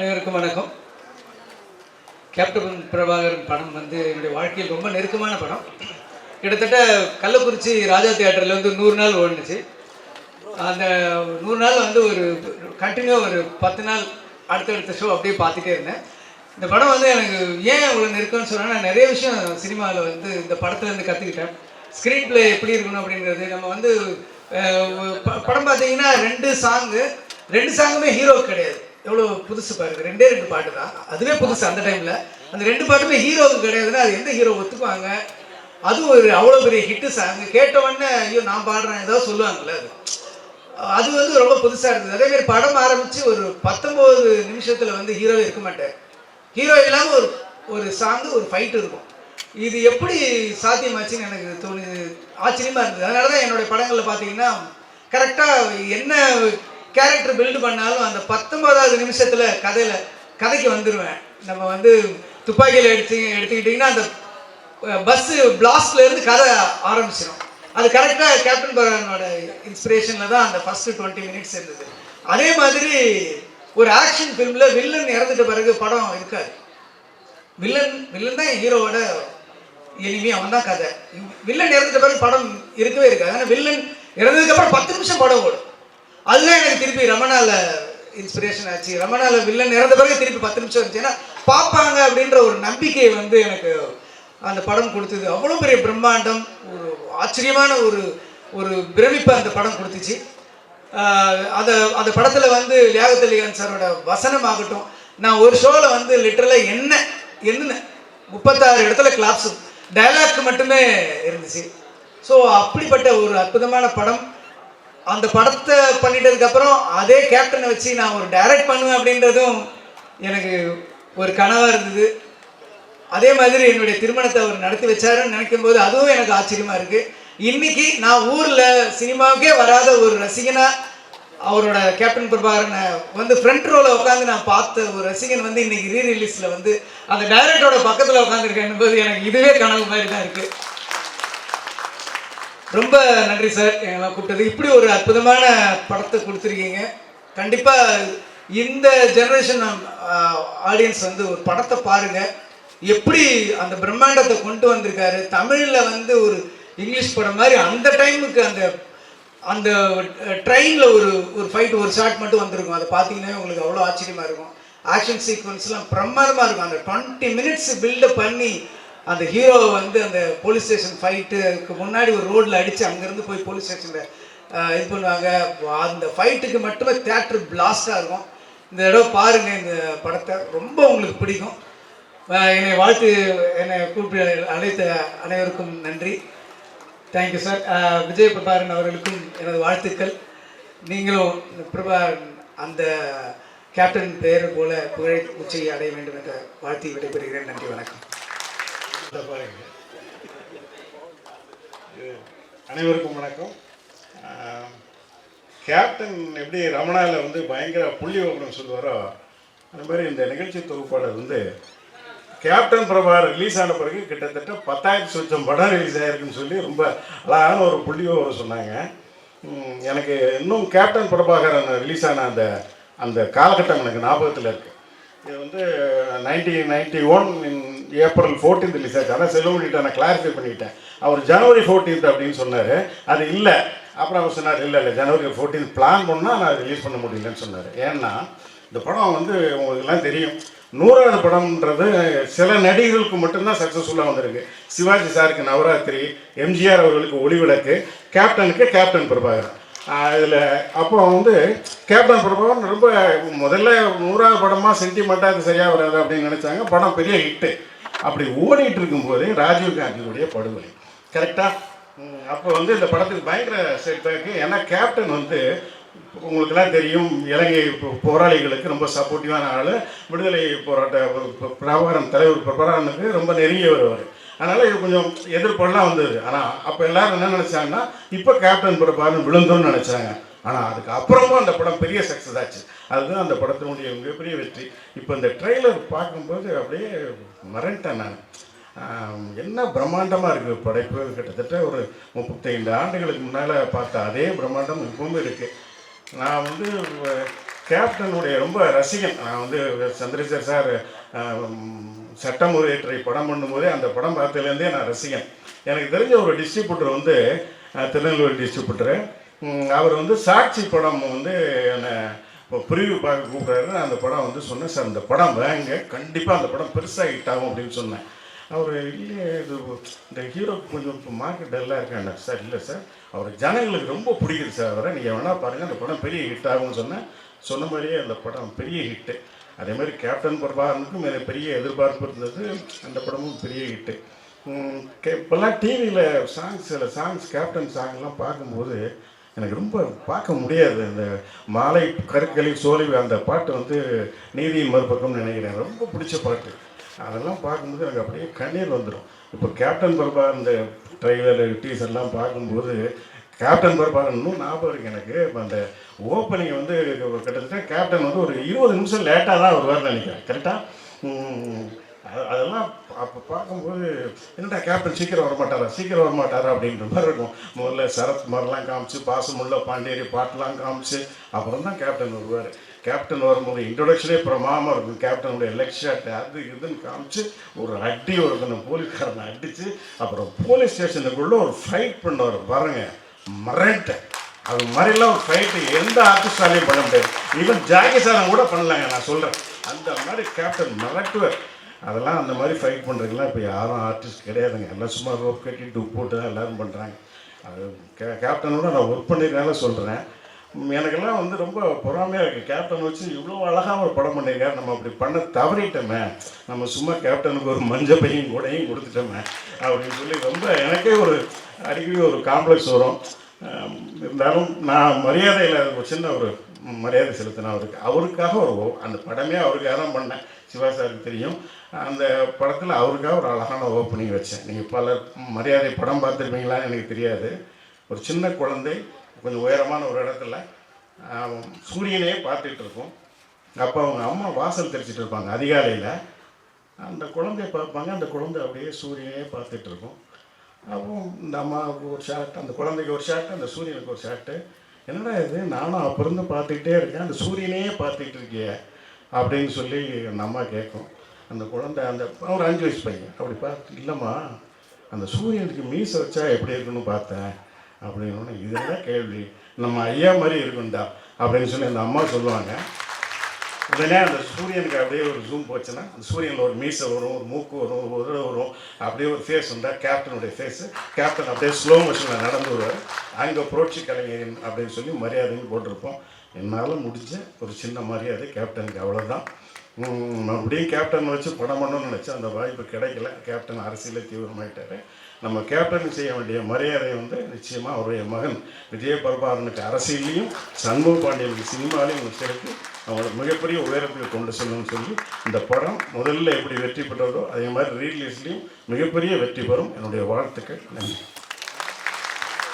அனைவருக்கும் வணக்கம். கேப்டன் பிரபாகரன் படம் வந்து என்னுடைய வாழ்க்கையில் ரொம்ப நெருக்கமான படம். கிட்டத்தட்ட கள்ளக்குறிச்சி ராஜா தியேட்டரில் வந்து நூறு நாள் ஓடுனுச்சு. அந்த நூறு நாள் வந்து ஒரு கண்டினியூவாக ஒரு பத்து நாள் அடுத்தடுத்த ஷோ அப்படியே பார்த்துட்டே இருந்தேன். இந்த படம் வந்து எனக்கு ஏன் இவ்வளோ நெருக்கம்னு சொன்னால் நான் நிறைய விஷயம் சினிமாவில் வந்து இந்த படத்துலேருந்து கற்றுக்கிட்டேன் ஸ்க்ரீன் பிளே எப்படி இருக்கணும் அப்படிங்கிறது நம்ம வந்து ப- படம் பார்த்தீங்கன்னா ரெண்டு சாங்கு ரெண்டு சாங்குமே ஹீரோ கிடையாது. எவ்வளோ புதுசு பாருங்க. ரெண்டே ரெண்டு பாட்டு தான். அதுவே புதுசு அந்த டைமில் அந்த ரெண்டு பாட்டுமே ஹீரோவுக்கு கிடையாதுன்னா அது எந்த ஹீரோ ஒத்துக்குவாங்க அதுவும் ஒரு அவ்வளோ பெரிய ஹிட்டு சாங் கேட்டவொடனே ஐயோ நான் பாடுறேன் ஏதோ சொல்லுவாங்கல்ல அது. அது வந்து ரொம்ப புதுசாக இருந்தது. அதே மாதிரி படம் ஆரம்பித்து ஒரு பத்தொம்போது நிமிஷத்தில் வந்து ஹீரோவே இருக்க மாட்டார். ஹீரோ இல்லாமல் ஒரு ஒரு சாங்கு ஒரு ஃபைட் இருக்கும். இது எப்படி சாத்தியமாச்சுன்னு எனக்கு தோணுது. ஆச்சரியமாக இருந்தது. அதனால தான் என்னுடைய படங்களில் பார்த்தீங்கன்னா கரெக்டாக என்ன கேரக்டர் பில்டு பண்ணாலும் அந்த பத்தொன்பதாவது நிமிஷத்தில் கதையில் கதைக்கு வந்துடுவேன் நம்ம வந்து துப்பாக்கியில் எடுத்து எடுத்துக்கிட்டிங்கன்னா அந்த பஸ்ஸு பிளாஸ்ட்லேருந்து கதை ஆரம்பிச்சிடும் அது கரெக்டாக கேப்டன் பரவனோட இன்ஸ்பிரேஷனில் தான் அந்த ஃபஸ்ட்டு டுவெண்ட்டி மினிட்ஸ் இருந்தது. அதே மாதிரி ஒரு ஆக்ஷன் ஃபிலிமில் வில்லன் இறந்துட்ட பிறகு படம் இருக்காது. வில்லன் வில்லன் தான் ஹீரோவோட எளிமையாக அவன் தான் கதை. வில்லன் இறந்துட்ட பிறகு படம் இருக்கவே இருக்காது. ஆனால் வில்லன் இறந்ததுக்கப்புறம் பத்து நிமிஷம் படம் ஓடும். அதுதான் எனக்கு திருப்பி ரமணால இன்ஸ்பிரேஷன் ஆச்சு. ரமணால வில்லன் இறந்த பிறகு திருப்பி பத்து நிமிஷம் இருந்துச்சு. ஏன்னா பார்ப்பாங்க அப்படின்ற ஒரு நம்பிக்கை வந்து எனக்கு அந்த படம் கொடுத்தது. அவ்வளோ பெரிய பிரம்மாண்டம் ஒரு ஆச்சரியமான ஒரு ஒரு பிரமிப்பை அந்த படம் கொடுத்துச்சு. அதை அந்த படத்தில் வந்து லியாகத்தலிகான் சாரோட வசனம் ஆகட்டும் நான் ஒரு ஷோவில் வந்து லிட்டரலாக என்ன என்ன முப்பத்தாறு இடத்துல கிளாப்ஸும் டைலாக் மட்டுமே இருந்துச்சு. ஸோ அப்படிப்பட்ட ஒரு அற்புதமான படம். அந்த படத்தை பண்ணிட்டதுக்கு அப்புறம் அதே கேப்டனை வச்சு நான் ஒரு டைரக்ட் பண்ணுவேன் அப்படின்றதும் எனக்கு ஒரு கனவாக இருந்தது. அதே மாதிரி என்னுடைய திருமணத்தை அவர் நடத்தி வச்சாருன்னு நினைக்கும் போது அதுவும் எனக்கு ஆச்சரியமா இருக்கு. இன்னைக்கு நான் ஊர்ல சினிமாவுக்கே வராத ஒரு ரசிகனா அவரோட கேப்டன் பிரபாகரனை வந்து ஃப்ரண்ட் ரோல உட்காந்து நான் பார்த்த ஒரு ரசிகன் வந்து இன்னைக்கு ரீ ரிலீஸ்ல வந்து அந்த டைரக்டரோட பக்கத்துல உட்காந்துருக்கேன் போது எனக்கு இதுவே கனவு மாதிரி தான் இருக்கு. ரொம்ப நன்றி சார். எங்களை கூப்பிட்டது. இப்படி ஒரு அற்புதமான படத்தை கொடுத்துருக்கீங்க. கண்டிப்பாக இந்த ஜெனரேஷன் ஆடியன்ஸ் வந்து ஒரு படத்தை பாருங்கள் எப்படி அந்த பிரம்மாண்டத்தை கொண்டு வந்திருக்காரு. தமிழில் வந்து ஒரு இங்கிலீஷ் படம் மாதிரி அந்த டைமுக்கு அந்த அந்த ட்ரெயினில் ஒரு ஒரு ஃபைட் ஒரு ஷாட் மட்டும் வந்திருக்கும். அதை பார்த்தீங்கன்னா உங்களுக்கு அவ்வளோ ஆச்சரியமாக இருக்கும். ஆக்ஷன் சீக்வன்ஸ்லாம் பிரம்மாண்டமாக இருக்கும். அந்த டுவெண்ட்டி மினிட்ஸ் பில்டப் பண்ணி அந்த ஹீரோவை வந்து அந்த போலீஸ் ஸ்டேஷன் ஃபைட்டுக்கு முன்னாடி ஒரு ரோட்டில் அடித்து அங்கேருந்து போய் போலீஸ் ஸ்டேஷனில் இது பண்ணுவாங்க. அந்த ஃபைட்டுக்கு மட்டுமே தேட்டர் பிளாஸ்டாக இருக்கும். இந்த தடவை பாருங்கள் இந்த படத்தை. ரொம்ப உங்களுக்கு பிடிக்கும். என்னை வாழ்த்து என்னை கூப்பிட்டு அழைத்த அனைவருக்கும் நன்றி. தேங்க்யூ சார் விஜய் பிரபாகரன் அவர்களுக்கும் எனது வாழ்த்துக்கள். நீங்களும் இந்த பிரபா அந்த கேப்டன் பெயர் போல புகழை உச்சையை அடைய வேண்டும் என்ற வாழ்த்தி விடைபெறுகிறேன். நன்றி வணக்கம். பாருங்க. அனைவருக்கும் வணக்கம். கேப்டன் எப்படி ரமணாவில் வந்து பயங்கர புள்ளி ஓபனம் சொல்லுவாரோ அந்த மாதிரி இந்த நிகழ்ச்சி தொகுப்பாளர் வந்து கேப்டன் பிரபா ரிலீஸ் ஆன பிறகு கிட்டத்தட்ட பத்தாயிரத்து சொச்சம் படம் ரிலீஸ் ஆயிருக்குன்னு சொல்லி ரொம்ப அழகான ஒரு புள்ளி சொன்னாங்க. எனக்கு இன்னும் கேப்டன் பிரபாகரன் ரிலீஸ் ஆன அந்த அந்த காலகட்டம் எனக்கு ஞாபகத்தில் இருக்குது இது வந்து nineteen ninety one April fourteenth release ஆச்சு. அதான் செல்வமணிகிட்ட நான் கிளாரிஃபை பண்ணிட்டேன். அவர் ஜனவரி ஃபோர்டீன்த் அப்படின்னு சொன்னார். அது இல்லை. அப்புறம் அவர் சொன்னார் இல்லை இல்லை ஜனவரி ஃபோர்டீன்த் பிளான் பண்ணால் நான் ரிலீஸ் பண்ண முடியலன்னு சொன்னார். ஏன்னா இந்த படம் வந்து உங்களுக்குலாம் தெரியும். நூறாவது படம்ன்றது சில நடிகர்களுக்கு மட்டும்தான் சக்ஸஸ்ஃபுல்லாக வந்திருக்கு. சிவாஜி சாருக்கு நவராத்திரி எம்ஜிஆர் அவர்களுக்கு ஒளிவிளக்கு கேப்டனுக்கு கேப்டன் பிரபாகரன். அதில் அப்போ வந்து கேப்டன் பிரபாகரன் ரொம்ப முதல்ல நூறாவது படமாக சென்டிமெண்ட்டாக அது சரியாக வராது அப்படின்னு நினச்சாங்க. படம் பெரிய ஹிட்டு அப்படி ஓடிட்டு இருக்கும்போதே ராஜீவ் காந்தியுடைய படுகொலை. கரெக்டாக அப்போ வந்து இந்த படத்துக்கு பயங்கர செட்பேக்கு ஏன்னா கேப்டன் வந்து உங்களுக்கெல்லாம் தெரியும் இலங்கை போராளிகளுக்கு ரொம்ப சப்போர்ட்டிவான ஆள். விடுதலை போராட்ட பிரபாகரன் தலைவர் பிரபாகரனுக்கு ரொம்ப நெருங்கியவர் வருவார் அதனால் இது கொஞ்சம் எதிர்ப்பெல்லாம் வந்தது. ஆனால் அப்போ எல்லாரும் என்ன நினச்சாங்கன்னா இப்போ கேப்டன் பிரபாகரன் விழுந்தோன்னு நினச்சாங்க. ஆனால் அதுக்கு அப்புறமும் அந்த படம் பெரிய சக்ஸஸ் ஆச்சு. அதுதான் அந்த படத்தினுடைய மிகப்பெரிய வெற்றி. இப்போ இந்த ட்ரெய்லர் பார்க்கும்போது அப்படியே மறந்துட்டேன் நான். என்ன பிரம்மாண்டமாக இருக்குது படைப்பு? கிட்டத்தட்ட ஒரு முப்பத்தைந்து ஆண்டுகளுக்கு முன்னால் பார்த்த அதே பிரம்மாண்டம் இப்பவும் இருக்குது நான் வந்து கேப்டனுடைய ரொம்ப ரசிகன். நான் வந்து சந்திரசேகர் சார் சட்டம் சட்டமுறையற்றை படம் பண்ணும்போதே அந்த படம் பார்த்ததுலேருந்தே நான் ரசிகன். எனக்கு தெரிஞ்ச ஒரு டிஸ்ட்ரிபியூட்டர் வந்து திருநெல்வேலி டிஸ்ட்ரிபியூட்டரு அவர் வந்து சாட்சி படம் வந்து என்னை பிரிவு பார்க்க கூப்பிட்றாரு. நான் அந்த படம் வந்து சொன்னேன் சார் அந்த படம் வாங்க. கண்டிப்பாக அந்த படம் பெருசாக ஹிட் ஆகும் அப்படின்னு சொன்னேன். அவர் இல்லையே இது இந்த ஹீரோ கொஞ்சம் இப்போ மார்க்கெட் டல்லாக இருக்காங்க சார் இல்லை சார். அவர் ஜனங்களுக்கு ரொம்ப பிடிக்குது சார். அவரை நீங்கள் வேணால் பாருங்கள் அந்த படம் பெரிய ஹிட் ஆகும்னு சொன்னேன். சொன்ன மாதிரியே அந்த படம் பெரிய ஹிட்டு அதே மாதிரி கேப்டன் பிரபாகரனுக்கும் மிக பெரிய எதிர்பார்ப்பு இருந்தது. அந்த படமும் பெரிய ஹிட்டு இப்போல்லாம் டிவியில் சாங்ஸ் சில சாங்ஸ் கேப்டன் சாங்லாம் பார்க்கும்போது எனக்கு ரொம்ப பார்க்க முடியாது. அந்த மாலை கருக்களில் சோலை அந்த பாட்டு வந்து நீதியின் மறுபக்கம்னு நினைக்கிறேன். ரொம்ப பிடிச்ச பாட்டு. அதெல்லாம் பார்க்கும்போது எனக்கு அப்படியே கண்ணீர் வந்துடும் இப்போ கேப்டன் பர்பா இந்த ட்ரைலர் டீசர்லாம் பார்க்கும்போது கேப்டன் பர்பாகன் இன்னும் ஞாபகம் இருக்கு எனக்கு. இப்போ அந்த ஓப்பனிங் வந்து கிட்டத்தட்ட கேப்டன் வந்து ஒரு இருபது நிமிஷம் லேட்டாக தான் வருவார்னு நினைக்கிறேன். கரெக்டாக அதெல்லாம் அப்போ பார்க்கும்போது என்னடா கேப்டன் சீக்கிரம் வரமாட்டாரா? சீக்கிரம் வரமாட்டாரா அப்படின்ற மாதிரி இருக்கும். முதல்ல சரத் மாதிரிலாம் காமிச்சு பாசமுள்ள பாண்டியரி பாட்டெலாம் காமிச்சு அப்புறம் தான் கேப்டன் வருவார். கேப்டன் வரும்போது இன்ட்ரொடக்ஷனே பிரமாமல் இருக்கும். கேப்டனுடைய லெக் ஷாட் அது இதுன்னு காமிச்சு ஒரு அடி ஒரு போலீஸ்காரனை அடித்து அப்புறம் போலீஸ் ஸ்டேஷனுக்குள்ளே ஒரு ஃபைட் பண்ணுவார். பாருங்க மரண்டேன் அது மாதிரிலாம் ஒரு ஃபைட்டு எந்த ஆர்டிஸ்டாலையும் பண்ண முடியாது. ஈவன் ஜாகி சாரம் கூட பண்ணலாங்க நான் சொல்கிறேன் அந்த மாதிரி கேப்டன் மிரட்டுவர். அதெல்லாம் அந்த மாதிரி ஃபைட் பண்ணுறதுக்கெல்லாம் இப்போ யாரும் ஆர்டிஸ்ட் கிடையாதுங்க. எல்லாம் சும்மா ரோப் கட்டி டூப் போட்டு தான் எல்லோரும் பண்ணுறாங்க அது கே கேப்டனோட நான் ஒர்க் பண்ணியிருக்கனால சொல்கிறேன் எனக்கெல்லாம் வந்து ரொம்ப பொறாமையாக இருக்குது கேப்டன் வச்சு இவ்வளோ அழகாக ஒரு படம் பண்ணியிருக்காரு நம்ம அப்படி பண்ண தவறிட்டோமே. நம்ம சும்மா கேப்டனுக்கு ஒரு மஞ்ச பையும் கூடையும் கொடுத்துட்டோமே. அப்படின்னு சொல்லி ரொம்ப எனக்கே ஒரு அடிக்கடி ஒரு காம்ப்ளெக்ஸ் வரும். இருந்தாலும் நான் மரியாதையில் ஒரு சின்ன ஒரு மரியாதை செலுத்தினேன் அவருக்கு. அவருக்காக ஒரு அந்த படமே அவருக்காக தான் பண்ணேன். சிவா சாருக்கு தெரியும். அந்த படத்தில் அவருக்காக ஒரு அழகான ஓப்பனிங் வச்சேன். நீங்கள் பல மரியாதை படம் பார்த்துருப்பீங்களான்னு எனக்கு தெரியாது. ஒரு சின்ன குழந்தை கொஞ்சம் உயரமான ஒரு இடத்துல சூரியனையே பார்த்துட்டு இருக்கும். அப்போ அவங்க அம்மா வாசல் தெளிச்சிட்டு இருப்பாங்க அதிகாலையில். அந்த குழந்தைய பார்ப்பாங்க அந்த குழந்தை அப்படியே சூரியனையே பார்த்துட்டு இருக்கும். அப்போ இந்த அம்மாவுக்கு ஒரு ஷார்ட் அந்த குழந்தைக்கு ஒரு ஷார்ட் அந்த சூரியனுக்கு ஒரு ஷார்ட்டு என்னடா இது? நானும் அப்போ இருந்து பார்த்துக்கிட்டே இருக்கேன். அந்த சூரியனையே பார்த்துக்கிட்டு இருக்கேன் அப்படின்னு சொல்லி அந்த அம்மா கேட்கும் அந்த குழந்தை அந்த ஒரு அஞ்சு வயசு பையன். அப்படி பார்த்து இல்லைம்மா அந்த சூரியனுக்கு மீசை வச்சா எப்படி இருக்குன்னு பார்த்தேன். அப்படின்னு இதெல்லாம் கேள்வி. நம்ம ஐயா மாதிரி இருக்குண்டா அப்படின்னு சொல்லி அந்த அம்மா சொல்லுவாங்க. உடனே அந்த சூரியனுக்கு அப்படியே ஒரு ஜூம் போச்சுன்னா அந்த சூரியனில் ஒரு மீசை வரும் ஒரு மூக்கு வரும் ஒரு உதடு வரும். அப்படியே ஒரு ஃபேஸ் வந்தால் கேப்டனுடைய ஃபேஸு கேப்டன் அப்படியே ஸ்லோ மோஷனில் நடந்து வருவார். அங்கே புரட்சி கலைஞரின் அப்படின்னு சொல்லி மரியாதையும் போட்டிருப்போம். என்னால் முடிஞ்ச ஒரு சின்ன மரியாதை கேப்டனுக்கு அவ்வளோதான் உம், மறுபடியும் கேப்டன் வச்சு படம் பண்ணணும்னு நினச்சேன் அந்த வாய்ப்பு கிடைக்கல. கேப்டன் அரசியலில் தீவிரமாயிட்டாரு. நம்ம கேப்டனுக்கு செய்ய வேண்டிய மரியாதை வந்து நிச்சயமாக அவருடைய மகன் விஜய பரபாரனுக்கு அரசியலையும் சண்முக பாண்டியனுக்கு சினிமாலையும் சேர்த்து அவங்கள மிகப்பெரிய உயரத்தில் கொண்டு செல்லணும்னு சொல்லி இந்த படம் முதல்ல எப்படி வெற்றி பெற்றதோ அதே மாதிரி ரீலீஸ்லையும் மிகப்பெரிய வெற்றி பெறும். என்னுடைய வாழ்த்துக்கள். நன்றி.